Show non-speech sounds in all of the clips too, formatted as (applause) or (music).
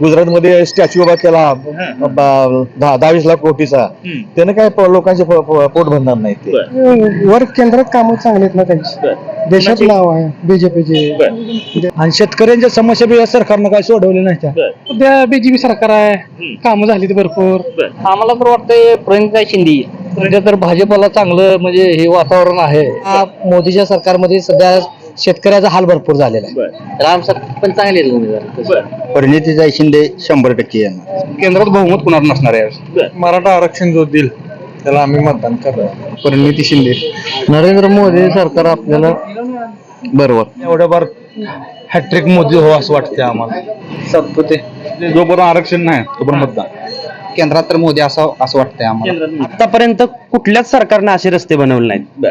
गुजरातमध्ये स्टॅच्यू उभा केला ब- दहा दहा वीस लाख कोटीचा. त्यानं काय प- लोकांचे प- प- पोट भरणार नाही ते. बर. वर केंद्रात कामं चांगली आहेत ना त्यांची? बर. देशात? नाव आहे बीजेपीचे. बर. आणि शेतकऱ्यांच्या समस्या बी या सरकारनं काय सोडवले नाही त्या. बर. उद्या बीजेपी सरकार आहे हम्म. कामं झाली भरपूर. बर. आम्हाला तर वाटतंय प्रणिता शिंदे. सध्या तर भाजपला चांगलं म्हणजे हे वातावरण आहे. मोदीच्या सरकारमध्ये सध्या शेतकऱ्याचा हाल भरपूर झालेला आहे. बर. राम सर पण चांगले आहेत उमेदवार. बर. परिणितीचा शिंदे शंभर टक्के येणार. केंद्रात बहुमत कुणावर नसणार आहे? बर. मराठा आरक्षण जो देईल त्याला आम्ही मतदान करणार. परिणिती शिंदे. नरेंद्र मोदी सरकार आपल्याला बरोबर. एवढ्या बार हॅट्रिक मोदी हो असं वाटते आम्हाला. सातपुते जोपर्यंत आरक्षण नाही तोपर्यंत मतदान. केंद्रात तर मोदी असं असं वाटतंय आम्हाला. केंद्रात आतापर्यंत कुठल्याच सरकारने असे रस्ते बनवले नाहीत. बर.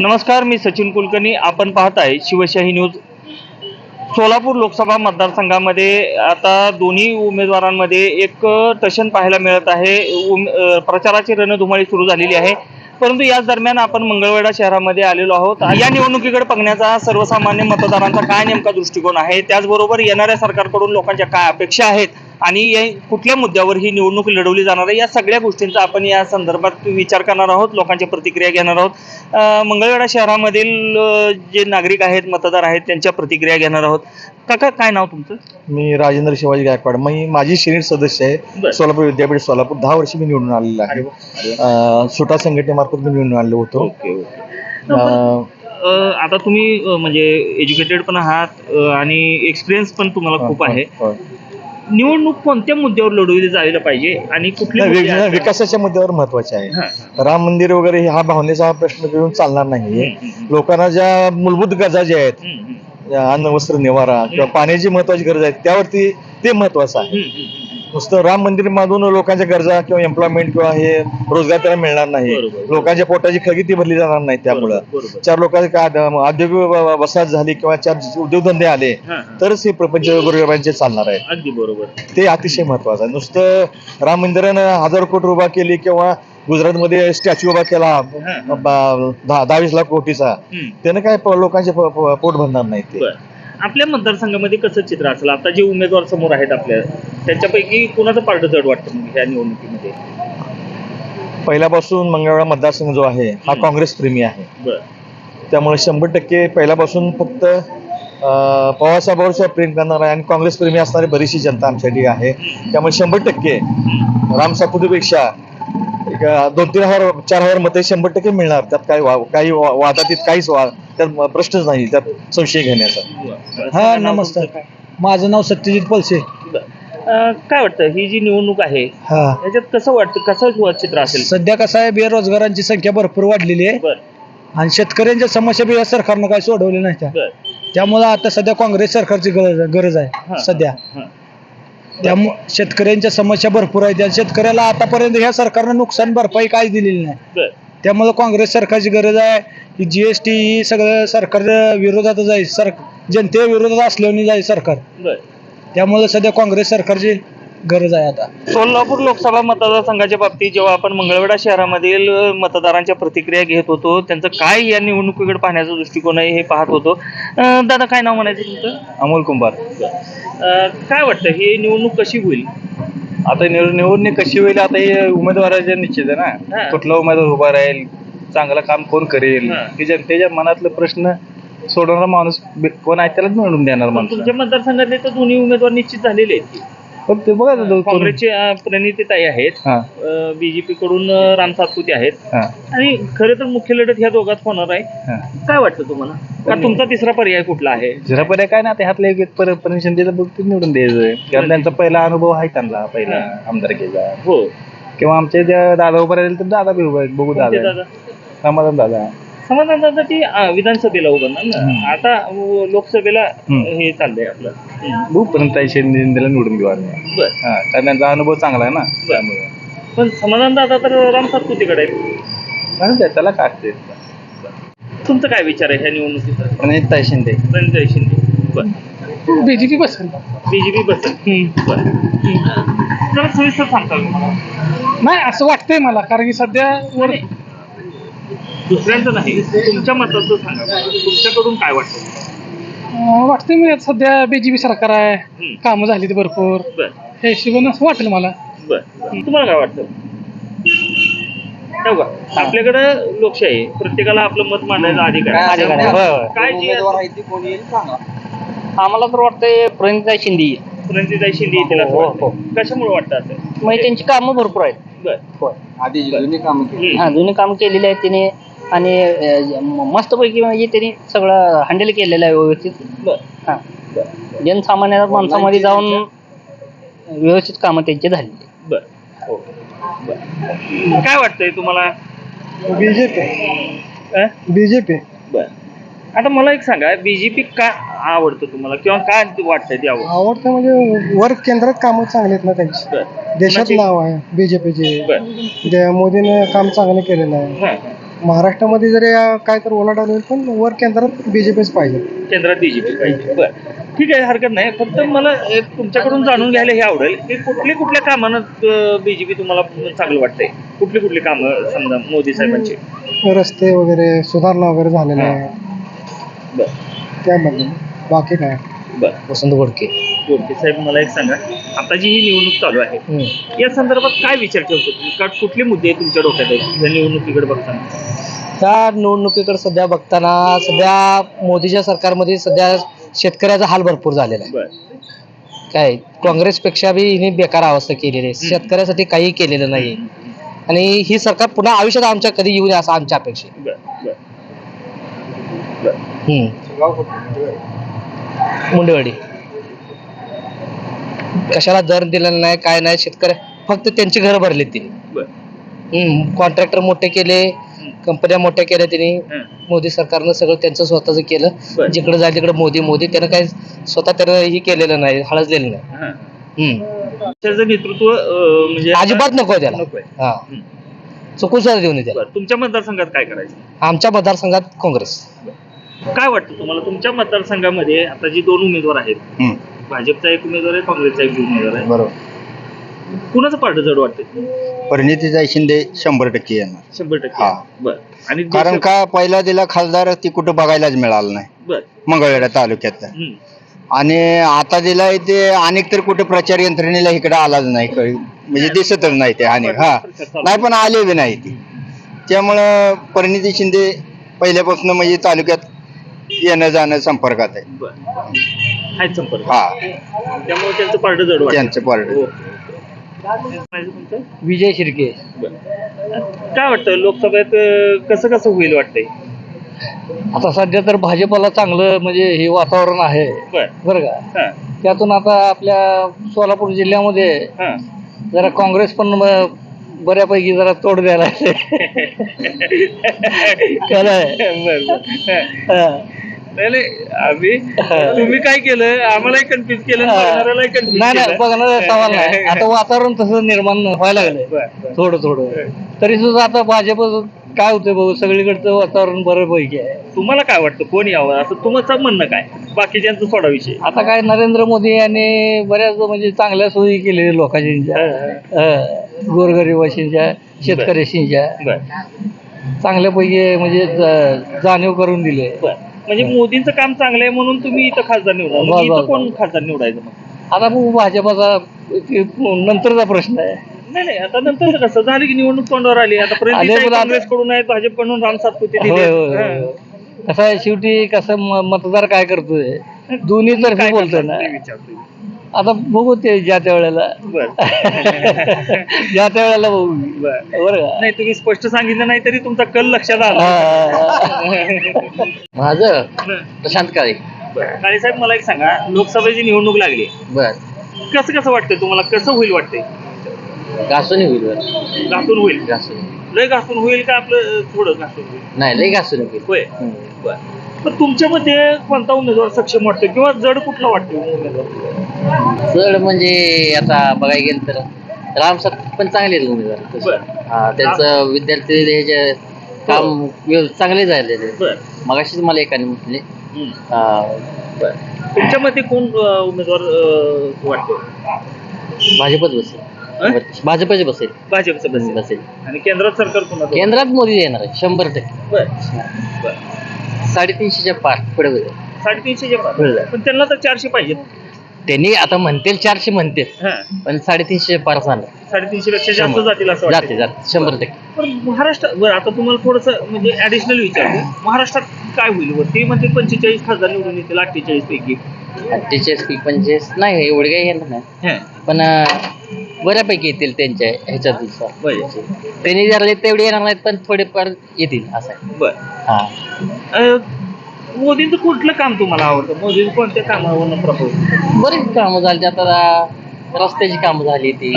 नमस्कार मी सचिन कुलकर्णी. आपण पाहत आहे शिवशाही न्यूज. सोलापूर लोकसभा मतदारसंघामध्ये आता दोन्ही उमेदवारांमध्ये एक टशन पाहायला मिळत आहे. उम प्रचाराची रणधुमाळी सुरू झालेली आहे. परंतु याच दरम्यान आपण मंगळवेढा शहरामध्ये आलेलो आहोत. या निवडणुकीकडे बघण्याचा सर्वसामान्य मतदारांचा काय नेमका दृष्टिकोन आहे? त्याचबरोबर येणाऱ्या सरकारकडून लोकांच्या काय अपेक्षा आहेत? आणि या कुठल्या मुद्द्यावर ही निवडणूक लढवली जाणार आहे? या सगळ्या गोष्टींचा आपण या संदर्भात विचार करणार आहोत लोकांच्या प्रतिक्रिया घेणार आहोत. मंगळवेढा शहरामधील जे नागरिक आहेत मतदार आहेत त्यांच्या प्रतिक्रिया घेणार आहोत. काका काय नाव तुमचं? मी राजेंद्र शिवाजी गायकवाड. मी माझी सिनेट सदस्य. आहे. सोलापूर विद्यापीठ सोलापूर. दहा वर्ष मी निवडून आलेलो आहे. सुटा संघटनेमार्फत मी निवडून आलेलो होतो. आता तुम्ही म्हणजे एज्युकेटेड पण आहात आणि एक्सपिरियन्स पण तुम्हाला खूप आहे. होय. निवडणूक कोणत्या मुद्द्यावर लढवली जायला पाहिजे आणि कुठले नाही, मुद्दे वि- आहेत? विकासाच्या मुद्द्यावर महत्त्वाचे आहे. राम मंदिर वगैरे हा भावनेचा हा प्रश्न घेऊन चालणार नाही लोकांना ज्या मूलभूत गरजा ज्या आहेत हम्म, हम्म, या अन्न वस्त्र निवारा किंवा पाण्याची महत्वाची गरज आहे त्यावरती ते महत्वाचं आहे. हम्म, हम्म, नुसतं राम मंदिर मधून लोकांच्या गरजा किंवा एम्प्लॉयमेंट किंवा हे रोजगार त्यांना मिळणार नाही. लोकांच्या पोटाची खळगी ती भरली जाणार नाही त्यामुळं. चार लोकांचे औद्योगिक वसाहत झाली किंवा चार उद्योगधंदे आले. तरच हे प्रपंच गोरगरिबांचे चालणार आहे अगदी बरोबर ते अतिशय महत्वाचं आहे नुसतं राम मंदिरानं हजार कोटी उभा केली किंवा गुजरातमध्ये स्टॅच्यू उभा केला दहा दहा वीस लाख कोटीचा. त्यानं काय लोकांचे पोट भरणार नाही ते आपल्या मतदारसंघामध्ये कसं चित्र असेल? आता जे उमेदवार समोर आहेत आपल्या त्यांच्यापैकी कोणाचं पार्ट जड वाटतं मग ह्या निवडणुकीमध्ये? पहिल्यापासून मंगळवेढा मतदारसंघ जो आहे हा. काँग्रेस प्रेमी आहे. बर. त्यामुळे शंभर टक्के पहिल्यापासून फक्त पवारसाहेबांवर प्रेम करणार आहे आणि काँग्रेस प्रेमी असणारी बरीचशी जनता आमच्यासाठी आहे. त्यामुळे शंभर टक्के राम सापुतेपेक्षा एक अं, दोन तीन हजार चार हजार मते शंभर टक्के मिळणार. त्यात काही वा काही वादातीत काहीच वा त्यात प्रश्नच नाही. त्यात संशय घेण्याचा. हा नमस्कार. माझं नाव सत्यजित पलसे. काय वाटतं? ही जी निवडणूक आहे हा. ह्याच्यात कसं वाटतं? कसं चित्र असेल? सध्या कसं आहे बेरोजगारांची संख्या भरपूर वाढलेली आहे. आणि शेतकऱ्यांच्या समस्या बी या सरकारनं काय सोडवल्या नाही त्यामुळे आता सध्या काँग्रेस सरकारची गरज गरज. आहे सध्या. त्यामुळे शेतकऱ्यांच्या समस्या भरपूर आहेत. आणि शेतकऱ्याला आतापर्यंत ह्या सरकारनं नुकसान भरपाई काहीच दिलेली नाही. बर. त्यामुळे काँग्रेस सरकारची गरज आहे. की जीएसटी ही सगळं सरकार विरोधातच आहे. सर जनते विरोधात असल्याने जाईल सरकार. बर. त्यामुळे सध्या काँग्रेस सरकारची गरज आहे आता. सोलापूर लोकसभा मतदारसंघाच्या बाबतीत जेव्हा आपण मंगळवेढा शहरामधील मतदारांच्या प्रतिक्रिया घेत होतो त्यांचं काय या निवडणुकीकडे पाहण्याचा दृष्टिकोन आहे हे पाहत होतो. अ, दादा काय नाव म्हणायचं तुमचं? अमोल कुंभार. अ, काय वाटतं ही निवडणूक कशी होईल? आता निवड निवडणूक कशी होईल आता हे उमेदवाराच्या निश्चित आहे हा. ना कुठला उमेदवार उभा राहील चांगलं काम कोण करेल हा. हे जनतेच्या मनातलं प्रश्न सोडवणारा माणूस बे- कोण आहे त्यालाच निवडून देणार पण माणूस. तुमच्या मतदारसंघातले तर दोन्ही उमेदवार निश्चित झालेले आहेत पण ते बघा ना, काँग्रेसचे अं, प्रणितीताई आहेत. हा. बीजेपी कडून अं, राम सातपुते आहेत. हा. आणि खरं तर मुख्य लढत ह्या दोघात होणार आहे. हा. काय वाटतं तुम्हाला? का तुमचा तिसरा पर्याय कुठला आहे? जरा पर्याय काय ना ते ह्यातलं एक परत शिंदेला बघ ते निवडून द्यायचं. कारण त्यांचा पहिला अनुभव आहे त्यांना पहिला आमदारकीचा. हो. किंवा आमच्या ज्या दादा उभा राहील तर दादा बी उभा आहेत. बघू कोणते दादा? दादा? समाधान दादा. समाधानासाठी अं, विधानसभेला उभं ना? आता अं, लोकसभेला हम्म. हे चाललंय आपलं. हम्म. बघू पर्यंत शिंदेला निवडून घेऊ आम्ही. बर. हा कारण त्यांचा अनुभव चांगला आहे ना त्यामुळे. पण समाधान दादा तर राम सातपुतेकडे त्या- त्याला काय असते तुमचं काय विचार आहे ह्या निवडणुकीचा? ताई शिंदे. रणजय शिंदे. बर. बीजेपी पसंत बीजेपी बसेल. बर. जरा सविस्तर सांगता का मला? नाही असं वाटतंय मला कारण की सध्या वर दुसऱ्यांचं नाही तुमच्या मताचं सांगा. तुमच्याकडून काय वाटतं? वाटतंय म्हणजे सध्या बीजेपी सरकार आहे. कामं झाली भरपूर बर हे हिशोबानं असं वाटेल मला बर तुम्हाला काय वाटतं हो का आपल्याकडं लोकशाही आहे. प्रत्येकाला आपलं मत मांडायचा अधिकार आहे. अधिकार आहे. होय, होय. काय जे आम्हाला तर वाटतंय प्रणिताई शिंदे येईल. शिंदे येतील असं हो, हो, वाटतं कशामुळे वाटतं असं म्हणजे त्यांची कामं भरपूर आहेत बर होय हम्म. हा जुनी काम केलेली आहेत तिने आणि मस्तपैकी म्हणजे त्यांनी सगळं हँडल केलेलं आहे व्यवस्थित. बर. हा. जनसामान्य माणसामध्ये जाऊन व्यवस्थित कामं त्यांची झाली. बर. हो. बर. काय वाटतंय तुम्हाला? बीजेपी. अं? बीजेपी. बर. आता मला एक सांगा बीजेपी का आवडतं तुम्हाला? किंवा काय वाटतंय ती आवड आवडतं म्हणजे वर केंद्रात कामं चांगली आहेत ना त्यांची. बर. देशात म्हणजे- नाव आहे बीजेपीचे. बर. मोदीने काम चांगलं केलेलं आहे. हा. महाराष्ट्रामध्ये जरी अं, काय तर ओलाट होईल पण वर केंद्रात बीजेपीच पाहिजे. केंद्रात बीजेपी पाहिजे. बर. ठीक आहे हरकत नाही. फक्त मला एक तुमच्याकडून जाणून घ्यायला हे आवडेल की कुठली कुठल्या कामानं बीजेपी तुम्हाला चांगलं वाटतंय? कुठली कुठली कामं समजा मोदी साहेबांची? रस्ते वगैरे सुधारणा वगैरे झालेल्या. आहे बर. त्यामध्ये बाकी काय? बर. वसंत गोडके. गोडके साहेब मला एक सांगा. आता जी ही निवडणूक चालू आहे या संदर्भात काय विचार ठेवतो तुम्ही का कुठले मुद्दे तुमच्या डोक्यात आहेत या निवडणुकीकडे बघताना? त्या निवडणुकीकडे सध्या बघताना सध्या मोदीच्या सरकारमध्ये सध्या शेतकऱ्याचा हाल भरपूर झालेला आहे. काय काँग्रेसपेक्षा बी हिने बेकार अवस्था केलेली आहे. शेतकऱ्यासाठी काही केलेलं नाही. आणि ही सरकार पुन्हा आयुष्यात आमच्या कधी येऊ नये असं आमच्या अपेक्षा आहे. हम्म. मुंडेवाडी. कशाला दर दिलेला नाही काय नाही शेतकऱ्या फक्त त्यांची घरं भरली तिने कॉन्ट्रॅक्टर मोठे केले कंपन्या मोठ्या केल्या त्यांनी. मोदी सरकारनं सगळं त्यांचं स्वतःच केलं. जिकडे जाईल तिकडे मोदी मोदी. त्यानं काय स्वतः त्यानं हे केलेलं नाही हळजलेलं नाही. हा. नेतृत्व म्हणजे अजिबात नको त्याला. नकोय. हा. चुकून सुद्धा देऊ नये त्याला. तुमच्या मतदारसंघात काय करायचं? आमच्या मतदारसंघात काँग्रेस. काय वाटतं तुम्हाला? तुमच्या मतदारसंघामध्ये आता जी दोन उमेदवार आहेत भाजपचा एक उमेदवार आहे काँग्रेसचा एक उमेदवार आहे. बरोबर. कुणाचं पार्ट जड वाटतं परिणितीताई शिंदे शंभर टक्के येणार. शंभर टक्के. हा. बर. आणि कारण का पहिला दिला खासदार ती कुठं बघायलाच मिळालं नाही. बर. मंगळवेढा तालुक्यात. आणि आता दिलाय ते अनेक तर कुठे प्रचार यंत्रणेला इकडे आलाच नाही कळी म्हणजे दिसतच नाही ते अनेक हा. नाही पण आले बी नाही ती. त्यामुळं परिणिती शिंदे पहिल्यापासून म्हणजे तालुक्यात येणं जाणं संपर्कात आहे. बर. आहेत संपर्क. हा. त्यामुळे त्यांचं पार्ट जड त्यांचं पारड हो. तुमचं? विजय शिर्के. बरं. काय वाटतं लोकसभेत अं, कसं कसं होईल वाटतंय? आता सध्या तर भाजपला चांगलं म्हणजे हे वातावरण आहे. बर. बरं का? हा. त्यातून आता आपल्या सोलापूर जिल्ह्यामध्ये हा. जरा काँग्रेस पण म- बऱ्यापैकी जरा तोड द्यायला त्याला बर बर नाही नाही, आम्ही तुम्ही काय केलं आम्हालाही कन्फ्युज केलं आणि बघणाऱ्यालाही confuse नाही नाही केलं. बघणार सवाल नाही. आता वातावरण तसं निर्माण व्हायला लागलंय. बर, बर. थोडं थोडं. तरी सुद्धा आता भाजप काय होतंय बघू? सगळीकडचं वातावरण बऱ्यापैकी आहे. तुम्हाला काय वाटतं? कोण यावं? असं तुमचं म्हणणं काय? बाकीच्यांचं सोडा विषय. आता काय नरेंद्र मोदी यांनी बऱ्याच म्हणजे चांगल्या सोयी केलेल्या लोकांच्या. गोरगरिबाशींच्या शेतकऱ्याशींच्या बर. चांगल्यापैकी म्हणजे ज- जाणीव करून दिले. बर. म्हणजे मोदींचं काम चांगलं आहे म्हणून तुम्ही इथं खासदार निवडा मग बस, इथं बस, कोण खासदार निवडायचं मग? आता बघू भाजपाचा ते नंतरचा प्रश्न आहे. नाही नाही आता नंतर कसं? झाली की निवडणूक तोंडावर आली. आता आले पण आता- काँग्रेसकडून आहेत भाजपकडून राम सातपुते होय, दिले होय, होय. कसं आहे शेवटी कसं म- मतदार काय करतोय? (laughs) दोन्ही तर्फे बोलतोय ना. आता बघू ते ज्या त्या वेळेला. बर. (laughs) ज्या त्या वेळेला बघू बर. बरं का? नाही तुम्ही स्पष्ट सांगितलं नाही तरी तुमचा कल लक्षात आला. माझं? प्रशांत काळे. काळे साहेब मला एक सांगा. लोकसभेची निवडणूक लागली. बर. कसं कसं वाटतंय तुम्हाला? कसं होईल वाटतंय? घासून होईल बर. घासून होईल. घासून लय घासून होईल का आपलं थोडं घासून होईल? नाही लई घासून होईल होय. बर. पण तुमच्या मध्ये कोणता उमेदवार सक्षम वाटतो किंवा जड कुठला वाटतो उमेदवार? जड म्हणजे आता बघायला गेलं तर रामसात पण चांगले उमेदवार. हा त्यांचं विद्यार्थी काम व्यव- चांगले झालेले बर. मगाशीच मला एकाने म्हटले. हा, तुमच्या मध्ये कोण उमेदवार वाटतो भाजपच बसेल? भाजपच बसेल. भाजपचं बसेल. बसेल. आणि केंद्रात सरकार केंद्रात मोदी येणार आहे शंभर टक्के. बर. बर. साडेतीनशेच्या पार पुढे होईल साडेतीनशे पार. पण त्यांना तर चारशे पाहिजेत. त्यांनी आता म्हणतील चारशे म्हणतील. हा. पण साडेतीनशे पार झालं साडेतीनशे पेक्षा जास्त शंभर. जातील असं जाते वाटतं जाते शंभर टक्के. पण महाराष्ट्रात बरं आता तुम्हाला थोडस म्हणजे ऍडिशनल विचारतो. महाराष्ट्रात काय होईल वर ते म्हणते पंचेचाळीस खासदार निवडून येतील अठ्ठेचाळीस पैकी. अठ्ठेचाळीस की पंचेचाळीस? नाही एवढे काही येणार नाही. हा, पण अं, बऱ्यापैकी येतील त्यांच्या ह्याच्यात दिवसात बरं. त्यांनी जर तेवढे येणार नाहीत पण थोडेफार येतील असं आहे. बर. हा. अं, मोदींचं कुठलं काम तुम्हाला आवडतं? मोदींचं कोणत्या कामावर प्रभाव बरीच कामं झाली. आता रस्त्याची कामं झाली ती.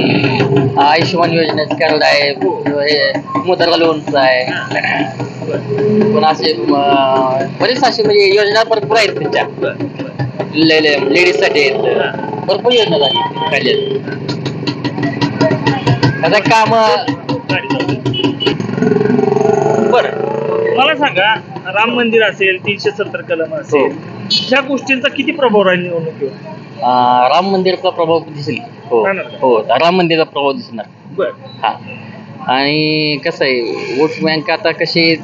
आयुष्यमान योजनेचं कार्ड आहे हे. मुद्रा लोनचं आहे. पण असे बरेच असे म्हणजे योजना भरपूर आहेत त्यांच्या. लेडीजसाठी आहेत. भरपूर योजना झाली. काढल्या आता काम बर. मला सांगा राम मंदिर असेल तीनशे सत्तर कलम असेल ह्या गोष्टींचा किती प्रभाव राहील निवडणुकीवर? राम मंदिरचा प्रभाव दिसेल. हो. राहणार का? हो राम मंदिरचा प्रभाव दिसणार. बर. हा. आणि कसं आहे वोट बँक आता कशी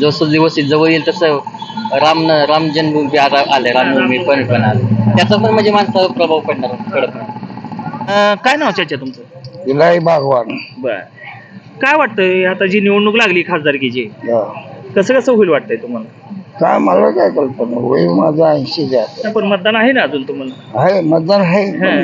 जसं दिवस जवळ येईल तसं राम राम जन्मभूमी आता आले रामनवमी पण पण आले. त्याचा पण म्हणजे माणसावर प्रभाव पडणार कडक. अं, काय नाव चाचा तुमचं? इलाई बागवान. बर. काय वाटतंय आता जी निवडणूक लागली खासदारकीची कसं कसं होईल वाटतंय तुम्हाला? काय मला काय कल्पना वय माझा ऐंशी पण मतदान आहे ना अजून तुम्हाला? आहे मतदान आहे हं.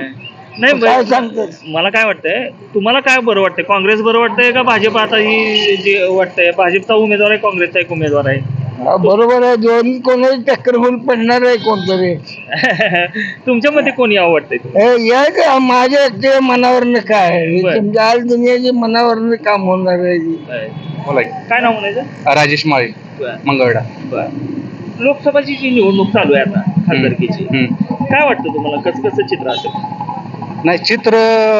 नाही काय ब- सांगतेस? मला काय वाटतंय तुम्हाला काय बरं वाटतंय? काँग्रेस बरं वाटतंय का भाजप आता ही जे वाटतंय? भाजपचा उमेदवार आहे काँग्रेसचा एक उमेदवार आहे. बरोबर आहे. दोन्ही कोणाची टक्कर होऊन पडणार आहे कोणतरी. (laughs) तुमच्या मध्ये कोणी आवडतंय? हे या का माझ्या एकट्या मनावरनं काय हे बरं. तुमच्या आज दुनियाची मनावरनं काम होणार आहे. बोला काय नाव म्हणायचं? राजेश माळी बरं. मंगळडा बरं. लोकसभाची जी निवडणूक चालू आहे आता खासदारकीची काय वाटतं तुम्हाला? कसं कसं चित्र असेल? नाही चित्र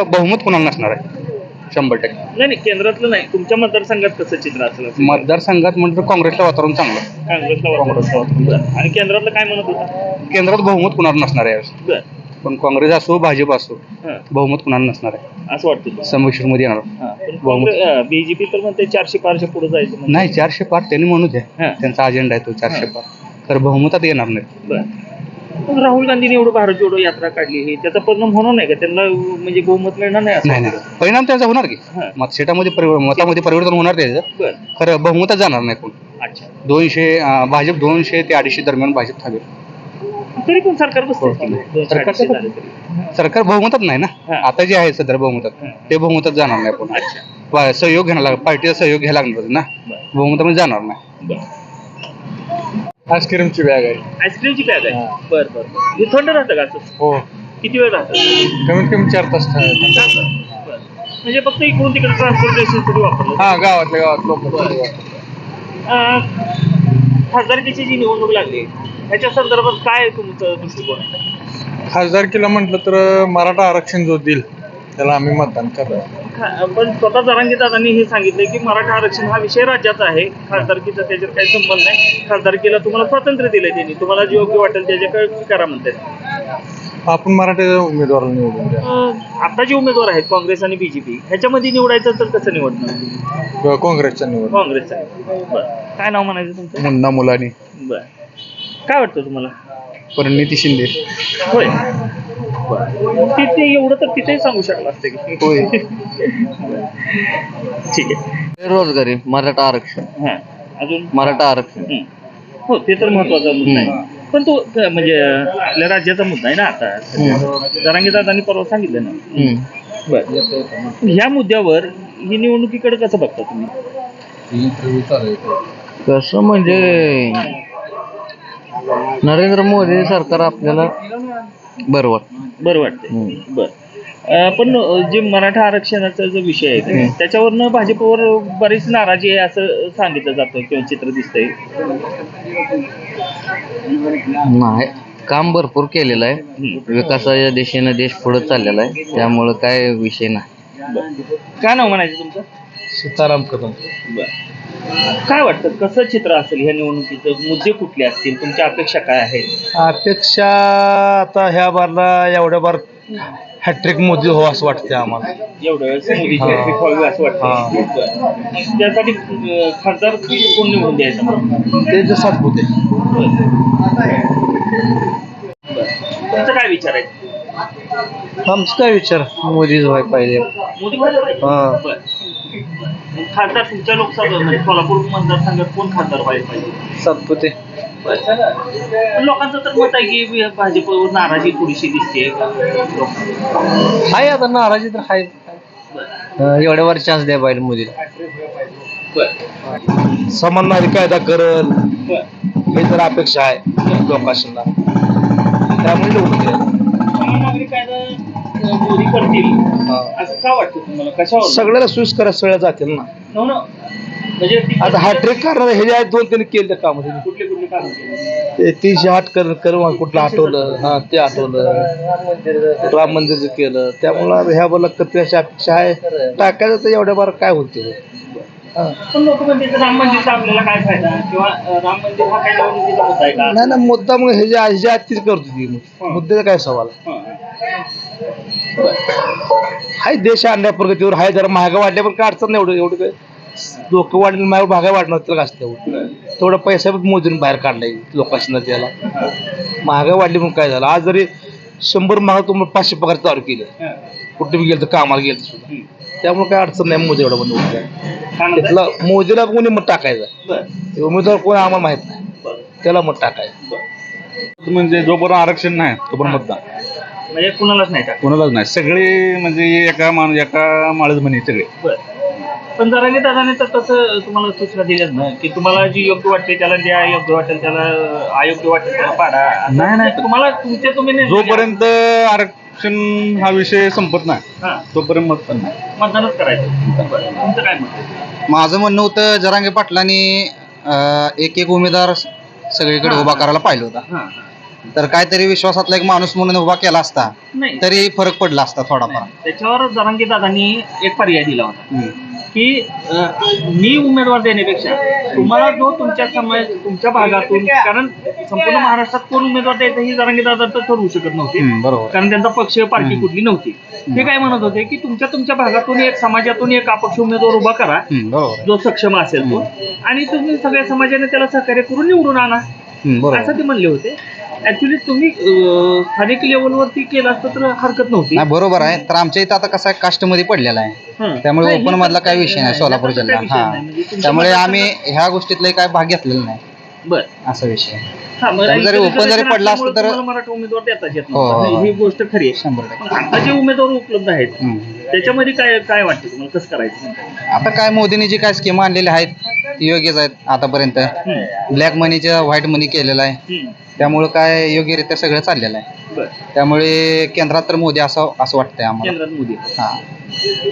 बहुमत कुणाला नसणार आहे. शंभर टक्के नाही नाही केंद्रातलं नाही तुमच्या मतदारसंघात कसं चित्र असेल असं? मतदारसंघात म्हटलं काँग्रेसला वातावरण चांगलं काँग्रेसला वाटतं. बरं. आणि केंद्रातलं काय म्हणत होता केंद्रात बहुमत कुणाला नसणार आहे यावेळेस. बरं पण काँग्रेस असो भाजप असो हं. बहुमत कुणाला नसणार आहे असं वाटतं तुम्हाला? संमिश्रमध्ये येणार हां. पण काँग्रेस बीजेपी तर म्हणते चारशे पारशे पुढे जायचं. नाही चारशे पार त्यांनी म्हणू द्या हां. त्यांचा अजेंडा आहे तो चारशे हां. पार तर बहुमतात येणार नाही बरं पण राहुल गांधीने एवढं भारत जोडो यात्रा काढली ही. त्याचा परिणाम होणार नाही का? त्यांना म्हणजे बहुमत मिळणार नाही असं नाही नाही. परिणाम त्याचा होणार की? हां. मतशेटामध्ये परिव- मतामध्ये परिवर्तन होणार त्याचं. बरं. खरं बहुमतात जाणार नाही कोण. अच्छा. दोनशे अं, भाजप दोनशे ते अडीचशे दरम्यान भाजप थांबेल. तरी पण सरकार हो, बसते ठीक. सरकार बहुमतात नाही ना? हां. आता जे आहे सध्या बहुमतात हां. ते बहुमतात जाणार नाही कोण. अच्छा. पा- सहयोग घ्यायला लाग पार्टीचा सहयोग घ्यायला लागणार ना? बरं. बहुमतामध्ये जाणार नाही. बरं. आईस्क्रीमची बॅग आहे. आईस्क्रीमची बॅग आहे? बरं बरं बरं. हे थंड राहतं का असं? हो. किती वेळ राहतं? कमीत कमी चार तास बरं. म्हणजे फक्त इकडून तिकडे ट्रान्सपोर्टेशनसाठी वापरलं. हा गावातल्या गावात लोक अं, खासदारकीची जी निवडणूक लागली त्याच्या संदर्भात काय तुमचं दृष्टिकोन? आहे खासदारकीला म्हटलं तर मराठा आरक्षण जो देईल त्याला आम्ही मतदान करणार. खा- पण स्वतः जरांगी दादांनी हे सांगितलं की मराठा आरक्षण हा विषय राज्याचा आहे. खासदारकीचा त्याच्यात काही संबंध नाही. खासदारकीला तुम्हाला स्वातंत्र्य दिलंय त्यांनी. तुम्हाला जे योग्य वाटेल त्याच्या करा म्हणतात. आपण मराठा उमेदवाराला निवडून द्या. अं, आता जे उमेदवार आहेत काँग्रेस आणि बीजेपी ह्याच्यामध्ये निवडायचं तर कसं निवडणार? किंवा काँग्रेसचा निवड काँग्रेसचा बरं. काय नाव म्हणायचं तुमचं? मुन्ना मुलानी. बरं. काय वाटतं तुम्हाला? परिणिती शिंदे. होय. तिथे एवढं तर तिथेही सांगू शकला असते की होय. ठीक आहे. बेरोजगारी मराठा आरक्षण. हां. अजून? मराठा आरक्षण. हं. हो ते तर महत्त्वाचा मुद्दा आहे. पण तो म्हणजे आपल्या राज्याचा मुद्दा आहे ना आता. जरांगे दादांनी परवा सांगितलं ना. बर. ह्या मुद्द्यावर ही निवडणुकीकडे कसं बघता तुम्ही? कसं म्हणजे नरेंद्र मोदी सरकार आपल्याला बरं वाटतं. बरं वाटतंय. बर. पण जे मराठा आरक्षणाचा जो विषय आहे त्याच्यावरनं भाजपवर बरीच नाराजी आहे असं सांगितलं जातं किंवा चित्र दिसतंय. नाही काम भरपूर केलेलं आहे. विकासाच्या दिशेने देश पुढे चाललेला आहे. त्यामुळं काय विषय नाही. काय नाव म्हणायचं तुमचं? सीताराम कदम. बर. काय वाटतं कसं चित्र असेल ह्या निवडणुकीचं? मुद्दे कुठले असतील? तुमच्या अपेक्षा काय आहेत? अपेक्षा आता ह्या बारला एवढ्या बार हॅट्रिक मोदी हो असं वाटते आम्हाला. एवढं वेळेस मोदीची हा. हॅट्रिक व्हावी असं वाटतं. बरं. त्यासाठी अं, खासदार कोण निवडून द्यायचं? ते जे सातपुते तुमचा काय विचार आहे? आमचं काय विचार मोदीच व्हाय पाहिजे मोदी? हा. खासदार तुमच्या लोकसभा म्हणजे सोलापूर मतदारसंघात कोण खासदार व्हायला पाहिजे सातपुते पण लोकांचं तर मत आहे की भाजपवर नाराजी थोडीशी दिसते हाय आता नाराजी तर हाय एवढ्या वर चान्स द्या पाहिजे मोदीला. समन्वय कायदा करल. हे तर अपेक्षा आहे लोकांना. त्यामुळे निवडून द्या. मोदी करतील. असं का वाटतं तुम्हाला कशावर सगळ्याला स्विच करा सगळ्या जातील ना हो ना. म्हणजे ती- आता हॅट्रिक करणार हे जे आहेत दोन त्यांनी केले काम कुठले कुठले काम केले? ते तीनशे आठ कर कर कुठलं आठवलं हा ते आठवलं राम मंदिरचं केलं त्यामुळं ह्या बोला करण्याची अपेक्षा आहे टाकायचं तर एवढ्या बार काय होते पण लोक म्हणते की राम मंदिरचा आपल्याला काय फायदा? किंवा अं, राम मंदिर हा काय निवडणुकीचा मुद्दा आहे का? नाही ना मुद्दा मग हे जे आहे, जे आहे तीच करतो ती. मुद्द्याचा काय सवाल आहे? हाय देश आणण्या प्रगतीवर हाय जरा महागा वाढल्या पण काय अडचण नाही एवढं एवढं काय? लोक वाढले महाग महागा वाढणार त्याला असतं तेवढा पैसा पण मोजून बाहेर काढलाय लोकांना त्याला. महागा वाढली म्हणून काय झालं? आज जरी शंभर महाग तुम्हाला पाचशे पगार चालू केले. कुठे बी गेलं तर कामाला गेलं सुद्धा. त्यामुळे काय अडचण नाही मोदी एवढा बंद होत काय म्हणताय? त्याला मोदीला कोणी मत टाकायचं. ते उमेदवार कोणी आम्हाला माहीत नाही. त्याला मत टाकायचं. म्हणजे जोपर्यंत आरक्षण नाही तोपर्यंत मतदान. म्हणजे कुणालाच नाही कोणालाच नाही. सगळे म्हणजे एका मान एका माळच म्हणे सगळे. बरं. पण जरांगे दादाने तर तसं तुम्हाला सूचना दिल्याच ना की तुम्हाला जी योग्य वाटते त्याला द्या योग्य वाटेल त्याला अयोग्य वाटेल त्याला पाडा. नाही, नाही. तुम्हाला तुमचे तुम्ही. जोपर्यंत आरक्षण हा विषय संपत नाही हा, तोपर्यंत मतदान नाही मतदानच करायचं बरं. तुमचं काय मत आहे? माझं म्हणणं होतं जरांगे पाटलांनी अं, एक एक उमेदवार सगळीकडे उभा करायला पाहिजे होता हा. तर काहीतरी विश्वासातला एक माणूस म्हणून उभा केला असता नाही तरी फरक पडला असता थोडाफार नाही. त्याच्यावर जरांगे दादांनी एक पर्याय दिला होता हम्म. की मी उमेदवार देण्यापेक्षा तुम्हाला जो तुमच्या समाज तुमच्या भागातून कारण संपूर्ण महाराष्ट्रात कोण उमेदवार द्यायचा ही जरांगे दादा तर ठरवू शकत नव्हते. कारण त्यांचा पक्ष पार्टी कुठली नव्हती. ते काय म्हणत होते की तुमच्या तुमच्या भागातून एक समाजातून एक अपक्ष उमेदवार उभा करा. जो सक्षम असेल तो. आणि तुम्ही सगळ्या समाजाने त्याला सहकार्य करून निवडून आणा. असं ते म्हणले होते. ऍक्च्युली तुम्ही अं, स्थानिक लेवलवरती केलं असतं तर हरकत नव्हती. नाही बरोबर आहे. तर आमच्या इथं आता कसं आहे कास्टमध्ये पडलेला आहे. हं. त्यामुळे नाही, ओपन हे मधला काही विषय नाही सोलापूर याचा जिल्हा. काही विषय हा. नाही. म्हणजे तुमच्या त्यामुळे आम्ही ह्या गोष्टीतलं काही भाग घेतलेला नाही. बरं. असा विषय हा, मग त्यामुळे जरी open जरी पडला असतं तर- तुम्हाला मराठा उमेदवार देताच येत हो, हो, नव्हता. हो. ही गोष्ट खरी आहे. शंभर टक्के. पण आता जे उमेदवार उपलब्ध आहेत हम्म. त्याच्यामध्ये काय काय वाटतं तुम्हाला? कसं करायचं? आता काय मोदींनी जी काय स्कीम आणलेल्या आहेत योग्यच आहेत आतापर्यंत. ब्लॅक मनीच्या व्हाईट मनी केलेला आहे. त्यामुळे काय योग्यरित्या सगळं चाललेलं आहे. बरं. त्यामुळे केंद्रात तर मोदी असं असं वाटतंय आम्हाला. केंद्रात मोदी. हा.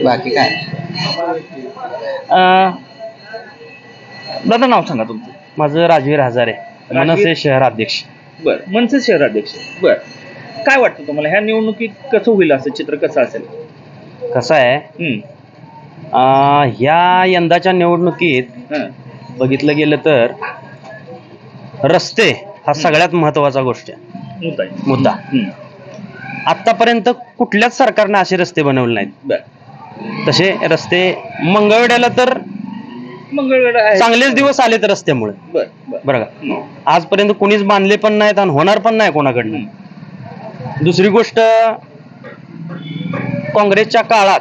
बाकी काय? नाही. अं, दादा नाव सांगा तुमचं. माझं राजवीर हजारे मनसे शहर अध्यक्ष. बरं. मनसे शहराध्यक्ष बरं. काय वाटतं तुम्हाला? ह्या निवडणुकीत कसं होईल असं चित्र? कसं असेल? कसं आहे? हम्म. अं, ह्या यंदाच्या निवडणुकीत. बघितलं गेलं तर रस्ते हा सगळ्यात महत्त्वाचा गोष्ट आहे. मुद्दा आहे. मुद्दा. हम्म. आतापर्यंत कुठल्याच सरकारने असे रस्ते बनवले नाहीत. बरं. तसे रस्ते मंगळवेड्याला तर मंगळवेढ आहे. चांगलेच दिवस आलेत रस्त्यामुळे. बरं बरं. बरं का? हम्म. आजपर्यंत कुणीच बांधले पण नाहीत आणि होणार पण नाही कोणाकडनं. दुसरी गोष्ट काँग्रेसच्या काळात.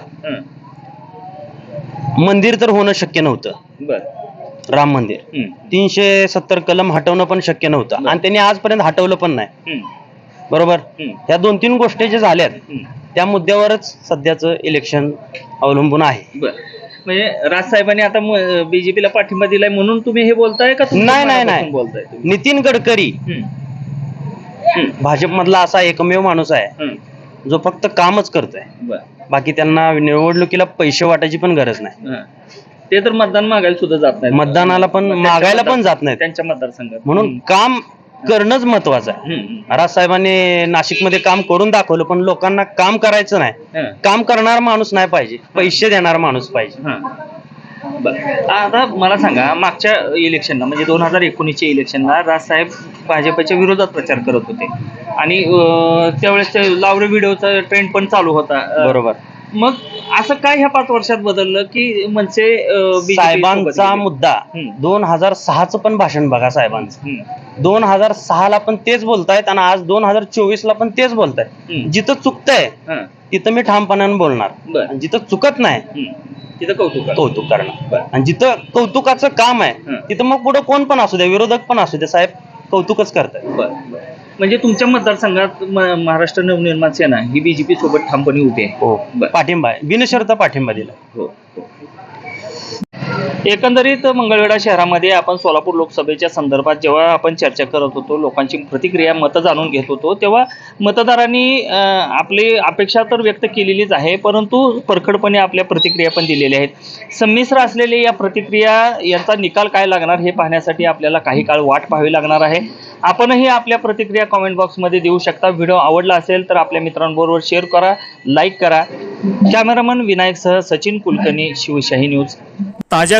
मंदिर तर होणं शक्य नव्हतं. बरं. राम मंदिर. हम्म, तीनशे सत्तर कलम हटवणं पण शक्य नव्हतं. आणि त्यांनी आजपर्यंत हटवलं पण नाही. हम्म, बरोबर? हम्म, ह्या दोन तीन गोष्टी ज्या झाल्यात हम्म. त्या मुद्द्यावरच सध्याचं इलेक्शन अवलंबून आहे. बर. म्हणजे राजसाहेबांनी आता बीजेपीला पाठिंबा दिलाय म्हणून तुम्ही हे बोलताय का तुमच्या नाही, नाही, मनापासून नाही. बोलताय तुम्ही? नितीन गडकरी हम्म, हम्म, भाजपमधला असा एकमेव माणूस आहे हम्म, जो फक्त कामच करतोय. बर. बाकी त्यांना निवडणुकीला पैसे वाटायची पण गरज नाही. हा. ते तर मतदान मागायला सुद्धा जात नाही मतदानाला पण मागायला पण जात नाहीत. त्यांच्या मतदारसंघात. म्हणून काम करणंच महत्वाचं आहे. हम्म, हम्म, राजसाहेबांनी नाशिकमध्ये काम करून दाखवलं पण लोकांना काम करायचं नाही. हा. काम करणारा माणूस नाही पाहिजे. पैसे देणारा माणूस पाहिजे. हा. बरं. आता मला सांगा मागच्या इलेक्शनला म्हणजे दोन हजार एकोणीसच्या इलेक्शनला राजसाहेब भाजपच्या विरोधात प्रचार करत होते आणि त्यावेळेस लावरे व्हिडिओचा ट्रेंड पण चालू होता बरोबर मग असं काय ह्या पाच वर्षात बदललं की म्हणजे साहेबांचा? मुद्दा. दोन हजार सहाचं पण भाषण बघा साहेबांचं दोन हजार सहाला पण तेच बोलतायत आणि आज दोन हजार चोवीस ला पण तेच बोलतायत. जिथं चुकतंय तिथं मी ठामपणाने बोलणार जिथं चुकत नाही. तिथं कौतुक. कौतुक करणार. आणि जिथं कौतुकाचं काम आहे. तिथं मग पुढे कोण पण असू द्या विरोधक पण असू द्या साहेब कौतुकच करतात. म्हणजे तुमच्या मतदारसंघात महाराष्ट्र नवनिर्माण सेना ही बीजेपी सोबत ठामपणे उभी आहे हो. पाठिंबा आहे बिनशर्त पाठिंबा दिला हो. एकंदरीत मंगळवेढा शहरामध्ये आपण सोलापूर लोकसभेच्या संदर्भात जेव्हा आपण चर्चा करत होतो लोकांची प्रतिक्रिया मतं जाणून घेत होतो तेव्हा मतदारांनी आपली अपेक्षा तर व्यक्त केलेलीच आहे परंतु परखडपणे आपल्या प्रतिक्रिया पण दिलेल्या आहेत. संमिश्र असलेले या प्रतिक्रिया यांचा निकाल काय लागणार हे पाहण्यासाठी आपल्याला काही काळ वाट पाहावी लागणार आहे. आपणही आपल्या प्रतिक्रिया कॉमेंट बॉक्समध्ये देऊ शकता. व्हिडिओ आवडला असेल तर आपल्या मित्रांबरोबर शेअर करा लाईक करा. कॅमेरामन विनायकसह सचिन कुलकर्णी शिवशाही न्यूज. ताज्या